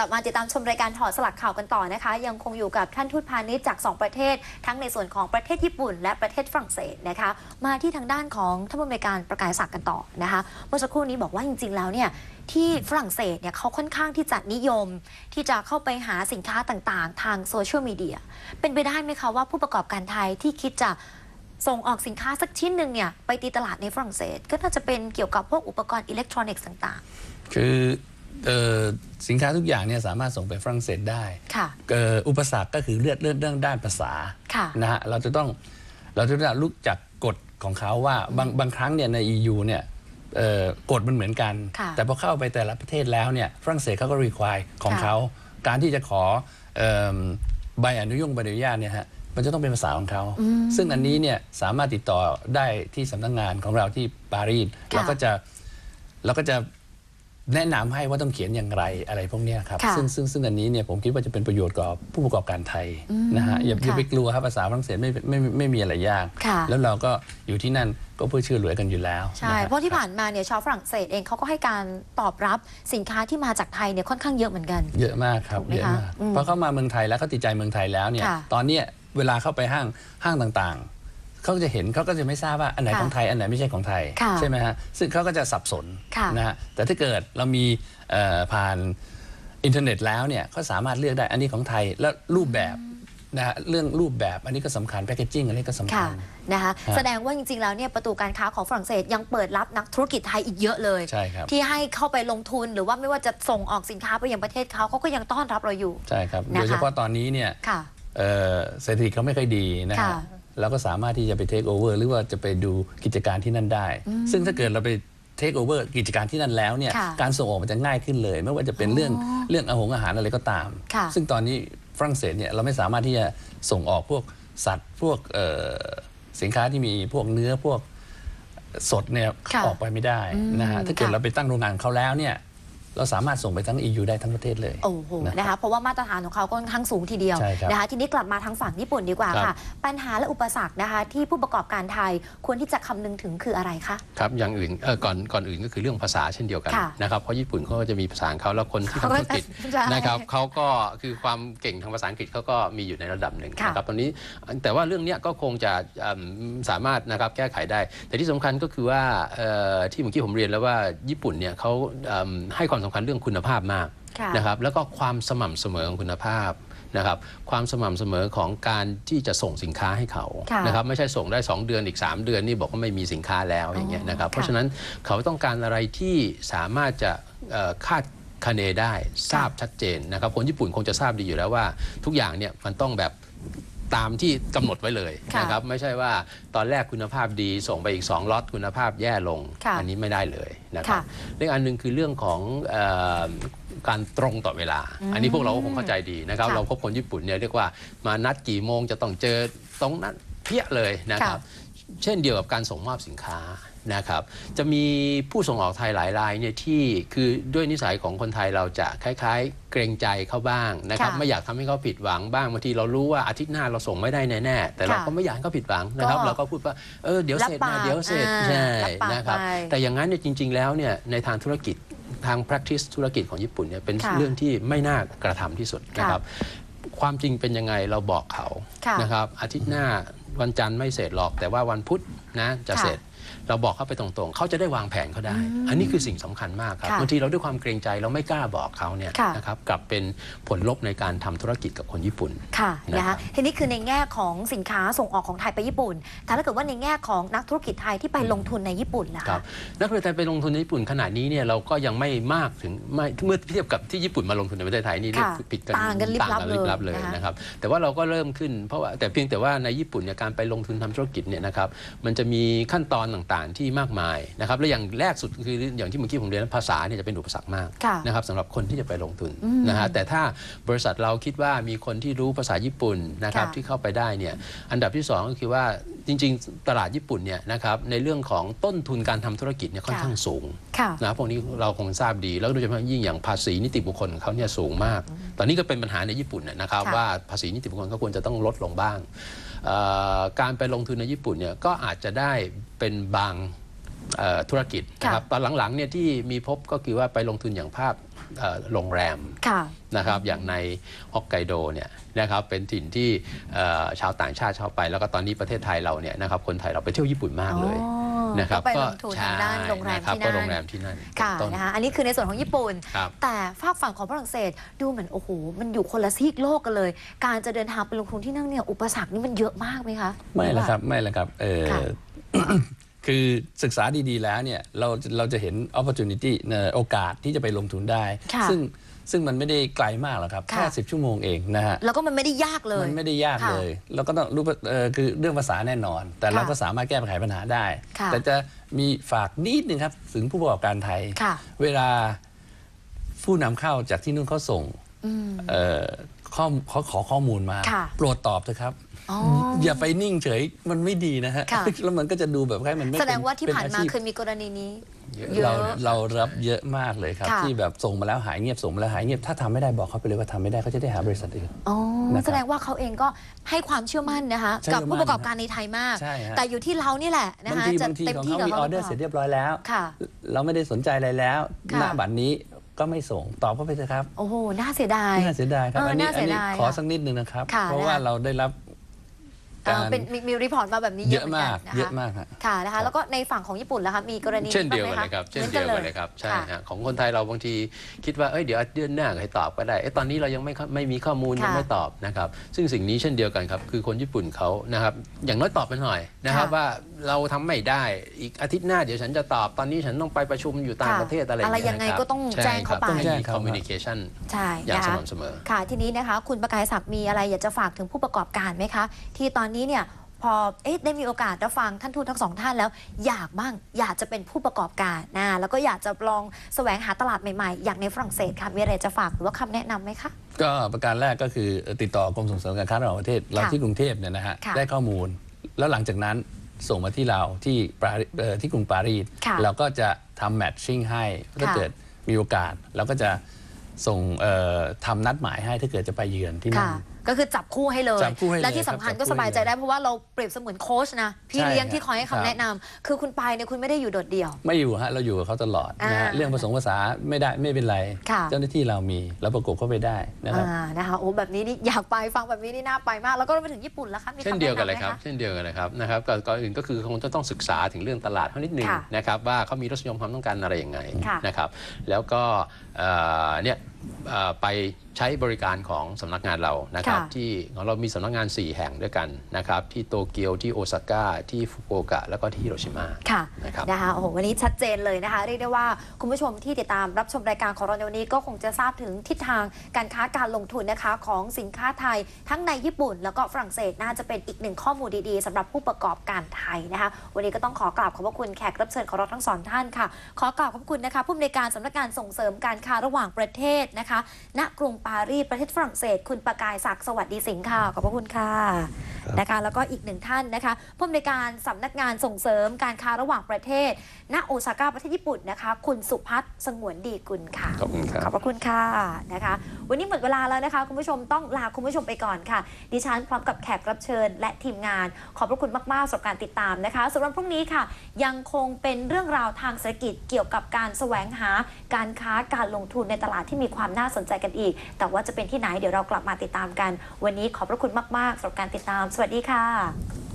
กลับมาติดตามชมรายการถอดสลักข่าวกันต่อนะคะ ยังคงอยู่กับท่านทูตพาณิชย์จาก 2 ประเทศ ทั้งในส่วนของประเทศญี่ปุ่น และประเทศฝรั่งเศสนะคะ มาที่ทางด้านของท่านผู้อำนวยการประกาศศักดิ์กันต่อนะคะเมื่อสักครู่นี้บอกว่าจริง ๆ แล้วเนี่ยที่ฝรั่งเศสเนี่ยเขาค่อนข้างที่จะนิยม ที่จะเข้าไปหาสินค้าต่างๆ ทางโซเชียลมีเดียเป็นไปได้ไหมคะว่าผู้ประกอบการไทยที่คิดจะส่งออกสินค้าสักชิ้นหนึ่งเนี่ยไปตีตลาดในฝรั่งเศส ก็น่าจะเป็นเกี่ยวกับพวกอุปกรณ์อิเล็กทรอนิกส์ต่าง ๆ คือ สินค้าทุกอย่างเนี่ยสามารถส่งไปฝรั่งเศสได้ๆค่ะเอ่ออุปสรรคก็คือเลือดเลือดเรื่องด้านภาษาค่ะนะฮะเราจะต้องเราจะต้องรู้จักกฎของเขาว่าบางบางครั้งเนี่ยใน EU เนี่ยเอ่อกฎมันเหมือนกันค่ะแต่พอเข้าไปแต่ละประเทศแล้วเนี่ยฝรั่งเศสเขาก็ require ของค่ะเขา การที่จะขอเอิ่มใบอนุญงใบอนุญาตเนี่ยฮะมันจะต้องเป็นภาษาของเขา ซึ่งอันนี้เนี่ยสามารถติดต่อได้ที่สำนักงานของเราที่ปารีสค่ะเราก็จะเราก็จะ แนะนำให้ว่าต้องเขียนอย่างไรอะไรพวกเนี้ยครับค่ะซึ่งซึ่งซึ่งอันนี้เนี่ยผมคิดว่าจะเป็นประโยชน์กับผู้ประกอบการไทยนะฮะอย่าอย่าค่ะไปกลัวครับภาษาฝรั่งเศสไม่ไม่ไม่ไม่มีอะไรยากค่ะแล้วเราก็อยู่ที่นั่นก็เพื่อช่วยเหลือกันอยู่แล้วใช่นฮเพราะที่ผ่านมาเนี่ยชาวฝรั่งเศสเองเขาก็ให้การตอบรับสินค้าที่มาจากไทยเนี่ยค่อนข้างเยอะเหมือนกัน เยอะมากครับถูกไหมเยอะคะมากอืมพอเข้ามาเมืองไทยแล้วเขาติดใจเมืองไทยแล้วเนี่ยค่ะตอนเนี้ยเวลาเข้าไปห้างห้างต่างๆ เขาก็จะเห็นเขาก็จะไม่ทราบว่าอันไหนค่ะของไทยอันไหนไม่ใช่ของไทยค่ะใช่ไหมฮะซึ่งเขาก็จะสับสนค่ะ นะฮะแต่ถ้าเกิดเรามีเอ่อผ่านอินเทอร์เน็ตแล้วเนี่ยเขาสามารถเลือกได้อันนี้ของไทยแล้วรูปแบบนะฮะเรื่องรูปแบบอันนี้ก็สำคัญแพคเกจิ้งอันนี้ก็สำค่ะคัญ นะคะครับแสดงว่าจริงๆ แล้วเนี่ยประตูการค้าของฝรั่งเศสยังเปิดรับนักธุรกิจไทยอีกเยอะเลย ใช่ครับ ที่ให้เข้าไปลงทุนหรือว่าไม่ว่าจะส่งออกสินค้าไปยังประเทศเขาเขาก็ยังต้อนรับเราอยู่ ใช่ครับนะคะ โดยเฉพาะตอนนี้เนี่ย ค่ะ เอ่อเศรษฐกิจเขาไม่ค่อยดีนะค่ะฮะ เราก็สามารถที่จะไปเทคโอเวอร์หรือว่าจะไปดูกิจการที่นั่นได้ ซึ่งถ้าเกิดเราไปเทคโอเวอร์กิจการที่นั่นแล้วเนี่ยค่ะการส่งออกมันจะง่ายขึ้นเลย ไม่ว่าจะเป็นเรื่องเรื่องอาหงอาหารอะไรก็ตาม ค่ะซึ่งตอนนี้ฝรั่งเศสเนี่ยเราไม่สามารถที่จะส่งออกพวกสัตว์พวกเอ่อสินค้าที่มีพวกเนื้อพวกสดเนี่ยค่ะออกไปไม่ได้นะฮะถ้าเกิดค่ะ เราไปตั้งโรงงานเขาแล้วเนี่ย เราสามารถส่งไปทั้ง EU ได้ทั้งประเทศเลย โอ้โหนะครับนะคะเพราะว่ามาตรฐานของเขาก็ค่อนข้างสูงทีเดียวใช่ครับนะคะทีนี้กลับมาทางฝั่งญี่ปุ่นดีกว่าครัค่ะบปัญหาและอุปสรรคนะคะที่ผู้ประกอบการไทยควรที่จะคำนึงถึงคืออะไรคะ ครับอย่างอื่นเออก่อนก่อนอื่นก็คือเรื่องภาษาเช่นเดียวกันค่ะนะครับเพราะญี่ปุ่นเขาก็จะมีภาษาของเขาแล้วคนที่ทำธุรกิจใช่นะครับเขาก็คือความเก่งทางภาษาอังกฤษเขาก็มีอยู่ในระดับหนึ่งค่ะนะครับตอนนี้แต่ว่าเรื่องเนี้ยก็คงจะอืมสามารถนะครับแก้ไขได้ แต่ที่สำคัญก็คือว่าเอ่อที่เมื่อกี้ผมเรียนแล้วว่าญี่ปุ่นเนี่ยเขาอืมให้ความสำคัญเรื่องคุณภาพมากค่ะนะครับแล้วก็ความสม่ำเสมอของคุณภาพนะครับความสม่ำเสมอของการที่จะส่งสินค้าให้เขาค่ะนะครับไม่ใช่ส่งได้ 2 เดือนอีก 3 เดือนนี่บอกว่าไม่มีสินค้าแล้วอย่างเงี้ยนะครับค่ะเพราะฉะนั้นเขาต้องการอะไรที่สามารถจะเอ่อคาดคะเนได้ทราบชัดเจนนะครับคนญี่ปุ่นคงจะทราบดีอยู่แล้วว่า ทุกอย่างเนี่ยมันต้องแบบ ตามที่กำหนดไว้เลยค่ะนะครับไม่ใช่ว่าตอนแรกคุณภาพดีส่งไปอีก 2ล็อตคุณภาพแย่ลงค่ะอันี้ไม่ได้เลยนะครับค่ะเรื่องอันหนึ่งคือเรื่องของเออการตรงต่อเวลา อันนี้พวกเราก็คงเข้าใจดีนะครับค่ะเราพบคนญี่ปุ่นเนี่ยเรียกว่ามานัดกี่โมงจะต้องเจอตรงนั้นเพี้ยเลยนะครับ เช่นเดียวกับการส่งมอบสินค้า นะครับจะมีผู้ส่งออกไทยหลายรายเนี่ยที่คือด้วยนิสัยของคนไทยเราจะคล้ายๆ เกรงใจเขาบ้างนะครับค่ะไม่อยากทำให้เขาผิดหวังบ้างบางทีเรารู้ว่าอาทิตย์หน้าเราส่งไม่ได้แน่ๆแต่เราค่ะก็ไม่อยากให้เขาผิดหวังนะครับก็เราก็พูดว่าเออเดี๋ยวเสร็จรับปานะกเดี๋ยวเสร็จอ่าใช่รับปากนะครับไปแต่อย่างนั้นเนี่ยจริง ๆ แล้วเนี่ยในทางธุรกิจทาง practice ธุรกิจของญี่ปุ่นเนี่ยเป็นค่ะเรื่องที่ไม่น่ากระทำที่สุดนะครับความจริงเป็นยังไงเราบอกเขาค่ะนะครับอาทิตย์หน้าวันจันทร์ไม่เสร็จหรอกแต่ว่าวันพุธนะจะค่ะเสร็จ เราบอกเขาไปตรงๆ เขาจะได้วางแผนเขาได้ อันนี้คือสิ่งสำคัญมากครับค่ะบางทีเราด้วยความเกรงใจเราไม่กล้าบอกเขาเนี่ยค่ะนะครับกลับเป็นผลลบในการทำธุรกิจกับคนญี่ปุ่นค่ะนะนะครัคะบทีนี้คือในแง่ของสินค้าส่งออกของไทยไปญี่ปุ่นแต่ถ้าเกิดว่าในแง่ของนักธุรกิจไทยที่ไปลงทุนในญี่ปุ่นล่ะครัคะบนักเรียนไทยไปลงทุนในญี่ปุ่นขนาดนี้เนี่ยเราก็ยังไม่มากถึงไม่เมื่อเทียบกับที่ญี่ปุ่นมาลงทุนในประเทศไทยนี่เรียกค่ะผิดกันต่างกันลิบลับต่างลิบลับเลเลยยนะคะนะครับแต่ว่าเราก็เริ่มขึ้นเพราะว่าแต่เพียงแต่ว่าในญี่ปุ่นเนี่ยการไปลงทุนทำธุรกิจเนี่ยนะครับมันจะมีขั้นตอนต่างๆ ที่มากมายนะครับและอย่างแรกสุดคืออย่างที่เมื่อกี้ผมเรียนภาษาเนี่ยจะเป็นอุปสรรคมากค่ะนะครับสำหรับคนที่จะไปลงทุนอืมนะฮะแต่ถ้าบริษัทเราคิดว่ามีคนที่รู้ภาษาญี่ปุ่นนะครับค่ะที่เข้าไปได้เนี่ยอันดับที่สองก็คือว่าจริง ๆ ตลาดญี่ปุ่นเนี่ยนะครับในเรื่องของต้นทุนการทำธุรกิจเนี่ยค่อนค่ะข้างสูงค่ะนะพวกนี้เราคงทราบดีแล้วโดยเฉพาะยิ่งอย่างภาษีนิติบุคคลของเขาเนี่ยสูงมาก ตอนนี้ก็เป็นปัญหาในญี่ปุ่นนะนะครับค่ะว่าภาษีนิติบุคคลก็ควรจะต้องลดลงบ้างเอ่อ การไปลงทุนในญี่ปุ่นเนี่ยก็อาจจะได้เป็นบางเอ่อธุรกิจนะครับตอนหลังๆเนี่ยที่มีพบก็คือว่าไปลงทุนอย่างภาพเอ่อโรงแรมค่ะนะครับอย่างในฮอกไกโดเนี่ยนะครับเป็นถิ่นที่เอ่อชาวต่างชาติชอบไป แล้วก็ตอนนี้ประเทศไทยเราเนี่ยนะครับคนไทยเราไปเที่ยวญี่ปุ่นมากเลยอ๋อ นะครับก็ไปลงทุนทางด้านโรงแรมใช่ะคบที่นั่นก็โรงแรมที่นั่นค่ะเป็นต้น นะคะอันนี้คือในส่วนของญี่ปุ่น ครับแต่ฝากฝั่งของฝรั่งเศสดูเหมือนโอ้โหมันอยู่คนละซีกโลกกันเลย การจะเดินทางไปลงทุนที่นั่นเนี่ยอุปสรรคนี่มันเยอะมากไหมคะ ไม่ละครับไม่ละครับเออค่ะ คือศึกษาดีๆแล้วเนี่ยเราเราจะเห็น opportunity เอ่อโอกาสที่จะไปลงทุนได้ค่ะซึ่งซึ่งมันไม่ได้ไกลมากหรอกครับค่ะแค่10ชั่วโมงเองนะฮะ แล้วก็มันไม่ได้ยากเลย มันไม่ได้ยากค่ะเลยเราก็ต้องรู้ว่าเอ่อคือเรื่องภาษาแน่นอน แต่เราค่ะก็สามารถแก้ไขปัญหาได้ค่ะแต่จะมีฝากนิดนึงครับ ถึงผู้ประกอบการไทยค่ะเวลาผู้นำเข้าจากที่นู่นเขาส่งอืม เอ่อข้อเขาขอข้อมูลมา ค่ะโปรดตอบเถอะครับอ๋ออย่าไปนิ่งเฉยมันไม่ดีนะฮะค่ะ แล้วมันก็จะดูแบบให้มันไม่แสดงเป็นว่าที่เป็นผ่านมาอาชีพ เคยมีกรณีนี้เยอะเยเราอะเรารับเยอะมากเลยครับ ค่ะ ที่แบบส่งมาแล้วหายเงียบส่งมาแล้วหายเงียบถ้าทำไม่ได้บอกเขาไปเลยว่าทำไม่ได้เขาจะได้หาบริษัทอื่น อ๋อนะครับแสดงว่าเขาเองก็ให้ความเชื่อมั่นนะคะ เชื่อมั่กับนผู้ประกอบการในไทยมาก ใช่ฮะ แต่อยู่ที่เรานี่แหละนะบางคะทีจะบางทีเต็มของที่เขากับมีเขาอหอรือเดอร์เปเสร็จล่าเรียบร้อยแล้ว ค่ะ เราไม่ได้สนใจอะไรแล้วค่ะ หน้าบัตรนี้ ก็ไม่ส่งตอบเข้าไปเถอะครับ โอ้โห น่าเสียดาย น่าเสียดายครับ เอออันนี้น่าเสีอันยนี้ดายขอค่ะสักนิดนึงนะครับ ค่ะเพราะว่านะคะเราได้รับเอ่ กาอรเป็นมีมีรีพอร์ตมาแบบนี้เยเยอะอะเหมือนมากักนนะเยคะอะมากฮะ ค่ะนะคะแล้วก็ในฝั่งของญี่ปุ่นล่ะคะมีกรณีเช่นเดียวกันบ้างเลไหมยครับะเช่นเดียวกันเลยครับ ใช่ค่ะฮะของคนไทยเราบางทีคิดว่า เอ้ย เดี๋ยวเดือนหน้าให้ตอบก็ได้ เอ้ย ตอนนี้เรายังไม่เข้าไม่มีข้อมูลค่ะยังไม่ตอบนะครับ ซึ่งสิ่งนี้เช่นเดียวกันครับ คือคนญี่ปุ่นเขานะครับ อย่างน้อยตอบไปหน่อยนะครับค่ะว่าเราทำไม่ได้ อีกอาทิตย์หน้าเดี๋ยวฉันจะตอบ ตอนนี้ฉันต้องไปประชุมอยู่ต่างค่ะประเทศอะไรอะไรอายังไงเครับก็ต้องใช่แจ้งเขาไปครับต้องแจ้งมี เขา communication ใช่อย่างนะสคะม่ำเสมอ ค่ะทีนี้นะคะ คุณประกายศักดิ์มีอะไรอยากจะฝากถึงผู้ประกอบการไหมคะ ที่ตอนนี้เนี่ยพอเอ๊ะได้มีโอกาสได้ฟังท่านทูตทั้งสองท่านแล้ว อยากบ้างอยากจะเป็นผู้ประกอบการนะแล้วก็อยากจะลองแสวงหาตลาดใหม่ๆ อย่างในฝรั่งเศสค่ะมีอะไรจะฝากหรือว่าคำแนะนำไหมคะ ก็ประการแรกก็คือติดต่อกรมส่งเสริมการค้าระหว่างประเทศเราที่กรุงเทพเนี่ยนะฮะค่ะได้ข้อมูล แล้วหลังจากนั้นส่งมาที่เราที่ปารีเอ่อที่กรุงปารีสค่ะเราก็จะทำแมทชิ่งให้ถ้าค่ะเกิดมีโอกาสเราก็จะส่งเอ่อทำนัดหมายให้ถ้าเกิดจะไปเยือนที่นั่ค่ะน ก็คือจับคู่ให้เลย จับคู่ให้เลยและที่สำคัญครับก็จับคู่สบายใจให้เลย ได้เพราะว่าเราเปรียบเสมือนโค้ชนะ พี่ใช่เลี้ยงครับที่คอยให้ครัคำบแนะนำคือคุณไปเนี่ยคุณไม่ได้อยู่โดดเดี่ยว ไม่อยู่ฮะเราอยู่กับเขาตลอดนะฮะอ่าเรื่องผสมภาษาไม่ได้ไม่เป็นไร ค่ะ เจ้าหน้าที่เรามีเราประกบเข้าไปได้นะครับ อ่านะคะโอ้แบบนี้นี่อยากไปฟังแบบนี้นี่น่าไปมาก แล้วก็ไปถึงญี่ปุ่นแล้วครับมีเช่นคำเดียวแนะกันนำเลยไหมครับคะเช่นเดียวกันเลยครับนะครับก่อนก่อนอื่นก็คือคงจะต้องศึกษาถึงเรื่องตลาดเขานิดหนึ่งค่ะนะครับว่าเขามีรสนิยมความต้องการอะไรอย่างไงค่ะ นะครับแล้วก็เอ่อเนี่ยเอ่อ ไปใช้บริการของสำนักงานเรานะครับค่ะที่ของเรามีสำนักงาน 4 แห่งด้วยกันนะครับ ที่โตเกียวที่โอซาก้าที่ฟุกุโอกะ แล้วก็ที่ฮิโรชิมาค่ะนะครับนะคะโอ้โหวันนี้ชัดเจนเลยนะคะ เรียกได้ว่าคุณผู้ชมที่ติดตามรับชมรายการของเราในวันนี้ก็คงจะทราบถึงทิศทางการค้าการลงทุนนะคะของสินค้าไทย ทั้งในญี่ปุ่น แล้วก็ฝรั่งเศสน่าจะเป็นอีกหนึ่งข้อมูลดีๆสำหรับผู้ประกอบการไทยนะคะวันนี้ก็ต้องขอกราบขอบพระคุณแขกรับเชิญของเราทั้งสองท่านค่ะ ขอกราบขอบคุณนะคะผู้อำนวยการสำนักงานส่งเสริมการค้าระหว่างประเทศนะคะ ณ กรุงปารีสประเทศฝรั่งเศส คุณประกายศักดิ์สวัสดีสิงห์ค่ะ ขอบพระคุณค่ะ นะคะแล้วก็อีกหนึ่งท่านนะคะผู้อำนวยการสำนักงานส่งเสริมการค้าระหว่างประเทศ ณโอซาก้าประเทศญี่ปุ่นนะคะ คุณสุพัฒน์สงวนดีกุลค่ะขอบคุณครับขอบพระคุณค่ะนะคะ วันนี้หมดเวลาแล้วนะคะคุณผู้ชมต้องลาคุณผู้ชมไปก่อนค่ะ ดิฉันพร้อมกับแขกรับเชิญ และทีมงาน ขอบพระคุณมากๆสำหรับการติดตามนะคะสำหรับพรุ่งนี้ค่ะ ยังคงเป็นเรื่องราวทางเศรษฐกิจเกี่ยวกับการแสวงหาการค้าการลงทุนในตลาดที่มีความน่าสนใจกันอีก แต่ว่าจะเป็นที่ไหนเดี๋ยวเรากลับมาติดตามกัน วันนี้ขอบพระคุณมากๆสำหรับการติดตามสวัสดีค่ะ